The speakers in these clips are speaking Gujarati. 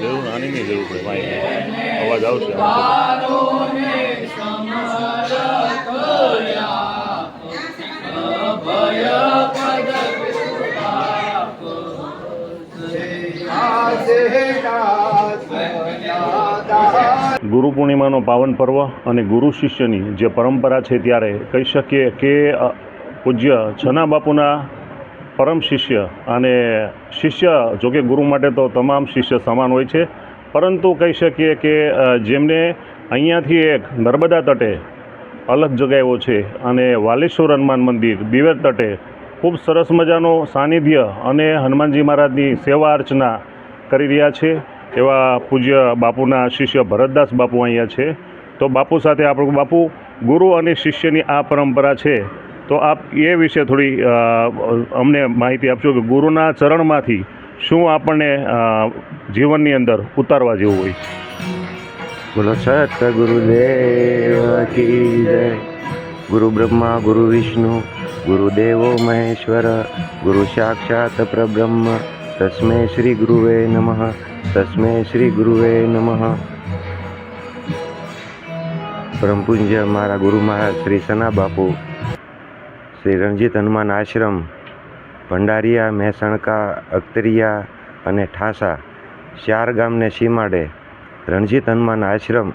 જરૂર જરૂર પડે ભાઈ અવાજ આવશે ગુરુ પૂર્ણિમાનો પાવન પર્વ અને ગુરુ શિષ્યની જે પરંપરા છે ત્યારે કહી શકીએ કે પૂજ્ય છના બાપુના પરમ શિષ્ય અને શિષ્ય જોકે ગુરુ માટે તો તમામ શિષ્ય સમાન હોય છે. પરંતુ કહી શકીએ કે જેમને અહીંયાથી એક નર્મદા તટે અલગ જગાવ્યો છે અને વાલેશ્વર હનુમાન મંદિર, બિવેર તટે ખૂબ સરસ મજાનો સાનિધ્ય અને હનુમાનજી મહારાજની સેવા અર્ચના કરી રહ્યા છે. એવા પૂજ્ય બાપુના શિષ્ય ભરતદાસ બાપુ અહીંયા છે. તો બાપુ સાથે આપણું બાપુ ગુરુ અને શિષ્યની આ પરંપરા છે. તો આપ એ વિશે થોડી અમને માહિતી આપશો કે ગુરુના ચરણમાંથી શું આપણને જીવનની અંદર ઉતારવા જેવું હોય. બોલો, સતગુરુદેવ કી ગુરુ બ્રહ્મા, ગુરુ વિષ્ણુ ગુરુદેવો મહેશ્વર, ગુરુ સાક્ષાત પ્રબ્રહ્મ. તસ્મે શ્રી ગુરુવે નમઃ, તસ્મે શ્રી ગુરુવે નમઃ. પરમ પૂજ્ય મારા ગુરુ મહારાજ શ્રી સના બાપુ શ્રી રણજીત હનુમાન આશ્રમ, ભંડારિયા, મહેસાણકા, અખતરિયા અને ઠાસા ચાર ગામને સીમાડે રણજીત હનુમાન આશ્રમ,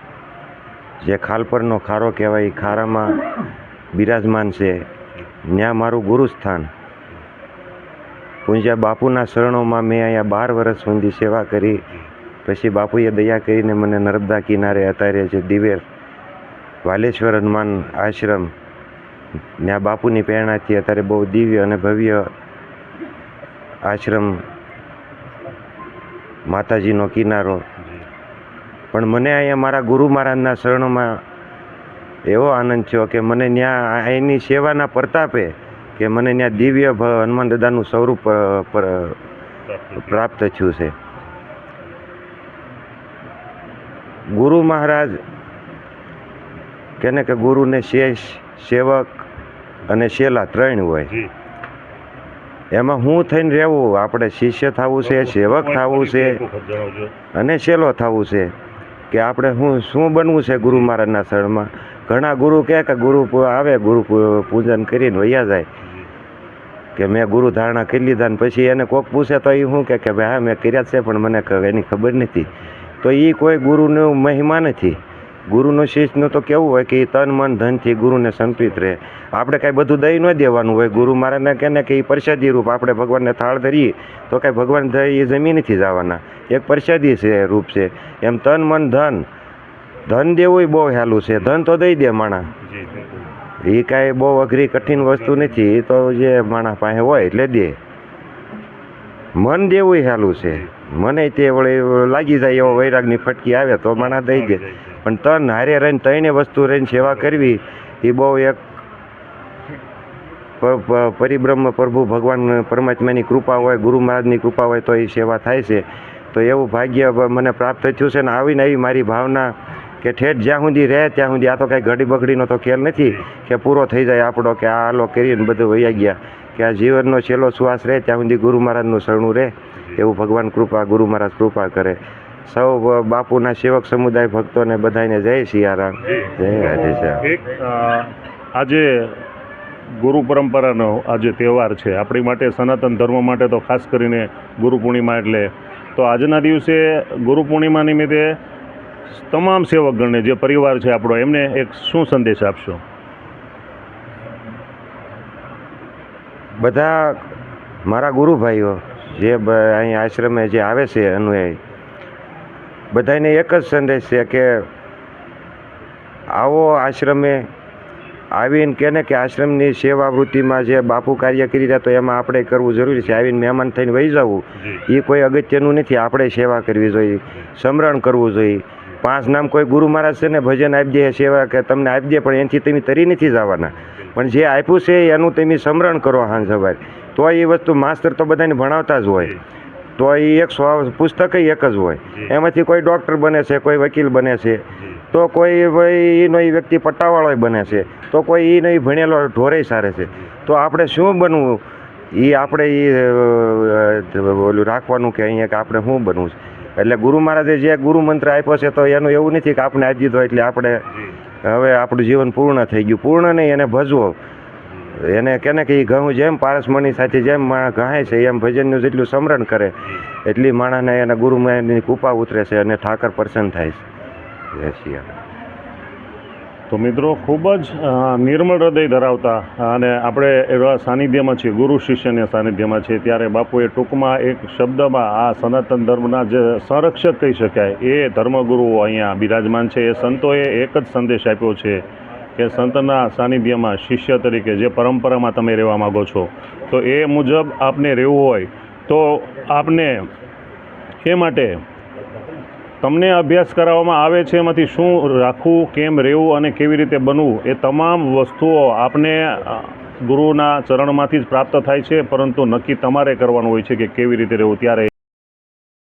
જે ખાલપરનો ખારો કહેવાય ખારામાં બિરાજમાન છે. ત્યાં મારું ગુરુસ્થાન. પૂંજા બાપુના શરણોમાં મેં અહીંયા બાર વર્ષ સુધી સેવા કરી. પછી બાપુએ દયા કરીને મને નર્મદા કિનારે અત્યારે જે દિવેર, વાલેશ્વર હનુમાન આશ્રમ. ત્યાં બાપુની પ્રેરણાથી અત્યારે બહુ દિવ્ય અને ભવ્ય આશ્રમ માતાજીનો કિનારો. પણ મને અહીંયા મારા ગુરુ મહારાજના શરણોમાં એવો આનંદ થયો કે મને ત્યાં એની સેવાના પ્રતાપે કે મને ત્યાં દિવ્ય હનુમાન દાદાનું સ્વરૂપ પ્રાપ્ત થયું છે. ગુરુ મહારાજ કેને કે ગુરુને શેષ સેવક અને શેલા ત્રણ હોય. એમાં હું થઈને રહેવું આપણે શિષ્ય થવું છે સેવક થવું છે. અને શેલો થવું છે કે આપણે હું શું બનવું છે ગુરુ મહારાજના શરણમાં? ઘણા ગુરુ કહે કે ગુરુ આવે ગુરુ પૂજન કરીને વૈયા જાય. કે મેં ગુરુ ધારણા કરી લીધા ને પછી એને કોક પૂછે તો એ શું કે ભાઈ હા મેં કર્યા છે પણ મને એની ખબર નથી. તો એ કોઈ ગુરુનો મહિમા નથી. ગુરુનો શિષ્યનું તો કેવું હોય કે એ તન મન ધનથી ગુરુને સમર્પિત રહે. આપણે કાંઈ બધું દઈ ન દેવાનું હોય. ગુરુ મારાને કહે ને કે એ પ્રસાદી રૂપ આપણે ભગવાનને થાળ ધરીએ તો કાંઈ ભગવાન એ જમીનથી જ આવવાના. એક પ્રસાદી છે રૂપ છે. એમ તન મન ધન. ધન દેવું બહુ હેલું છે. ધન તો દઈ દે માણા. એ કાંઈ બહુ અઘરી કઠિન વસ્તુ નથી. એ તો જે માણા પાસે હોય એટલે દે. મન દેવું હેલું છે. મને તે વળી લાગી જાય એવો વૈરાગની ફટકી આવે તો માણા દઈ દે. પણ તન હારે રહીને ત્રણે વસ્તુ રહીને સેવા કરવી, એ બહુ એક પરિબ્રહ્મ પ્રભુ ભગવાન પરમાત્માની કૃપા હોય, ગુરુ મહારાજની કૃપા હોય તો એ સેવા થાય છે. તો એવું ભાગ્ય મને પ્રાપ્ત થયું છે ને આવીને આવી મારી ભાવના કે ઠેઠ જ્યાં સુધી રહે ત્યાં સુધી આ તો કાંઈ ઘડી બગડીનો તો ખ્યાલ નથી કે પૂરો થઈ જાય આપણો કે આ આલો કરીને બધું વૈયા ગયા. કે આ જીવનનો છેલ્લો શ્વાસ રહે ત્યાં સુધી ગુરુ મહારાજનું શરણું રહે. એવું ભગવાન કૃપા, ગુરુ મહારાજ કૃપા કરે. સૌ બાપુના સેવક સમુદાય ભક્તોને બધાને જય સિયારામ જય રાધેશ્યામ. એક આજે ગુરુ પરંપરાનો આજે તહેવાર છે. આપણી માટે સનાતન ધર્મ માટે તો ખાસ કરીને ગુરુ પૂર્ણિમા એટલે. તો આજના દિવસે ગુરુ પૂર્ણિમા નિમિત્તે તમામ સેવકગણને જે પરિવાર છે આપણો એમને એક શું સંદેશ આપશો? બધા મારા ગુરુભાઈઓ જે અહીં આશ્રમે જે આવે છે અનુયાયી બધાને એક જ સંદેશ છે કે આવો આશ્રમે આવીને કહે ને કે આશ્રમની સેવા વૃત્તિમાં જે બાપુ કાર્ય કરી રહ્યા તો એમાં આપણે કરવું જરૂરી છે. આવીને મહેમાન થઈને વહી જવું. એ કોઈ અગત્યનું નથી. આપણે સેવા કરવી જોઈએ. સમરણ કરવું જોઈએ. પાંચ નામ કોઈ ગુરુ મહારાજ છે ને ભજન આપી દે સેવા કે તમને આપી દે પણ એનાથી તમે તરી નથી જવાના. પણ જે આપ્યું છે એનું તમે સમરણ કરો હાંજ સવારે. તો એ વસ્તુ માસ્તર તો બધાને ભણાવતા જ હોય. તો એ એક પુસ્તક એક જ હોય. એમાંથી કોઈ ડૉક્ટર બને છે કોઈ વકીલ બને છે તો કોઈ ભાઈ એનો એ વ્યક્તિ પટ્ટાવાળો બને છે તો કોઈ એનો એ ભણેલો ઢોરે સારે છે. તો આપણે શું બનવું? એ આપણે એ ઓલું રાખવાનું કે અહીંયા કે આપણે શું બનવું છે? એટલે ગુરુ મહારાજે જે ગુરુ મંત્ર આપ્યો છે તો એનું એવું નથી કે આપણે આપી દીધો એટલે આપણે હવે આપણું જીવન પૂર્ણ થઈ ગયું. પૂર્ણ નહીં એને ભજવો. એને કેને કે એ ઘઉં જેમ પારસમણી સાથે જેમ માણસ ગાય છે, એમ ભજનનું જેટલું સમરણ કરે, એટલી માણસને એના ગુરુ મહારાજની કૃપા ઉતરે છે અને ઠાકર પ્રસન્ન થાય છે. જય શિયા તો મિત્રો ખૂબ જ નિર્મળ હૃદય ધરાવતા અને આપણે એવા સાનિધ્યમાં છીએ, ગુરુ શિષ્યને સાનિધ્યમાં છીએ, ત્યારે બાપુએ ટૂંકમાં એક શબ્દમાં આ સનાતન ધર્મના જે સંરક્ષક કહી શકાય, એ ધર્મગુરુઓ અહીંયા બિરાજમાન છે. એ સંતોએ એક જ સંદેશ આપ્યો છે કે સંતના સાનિધ્યમાં શિષ્ય તરીકે જે પરંપરામાં તમે રહેવા માગો છો, તો એ મુજબ આપને રહેવું હોય, તો આપને એ માટે તમને અભ્યાસ કરાવવામાં આવે છે, એમાંથી શું રાખવું, કેમ રહેવું અને કેવી રીતે બનવું, એ તમામ વસ્તુઓ આપને ગુરુના ચરણમાંથી જ પ્રાપ્ત થાય છે, પરંતુ નક્કી તમારે કરવાનું હોય છે કે કેવી રીતે રહેવું, ત્યારે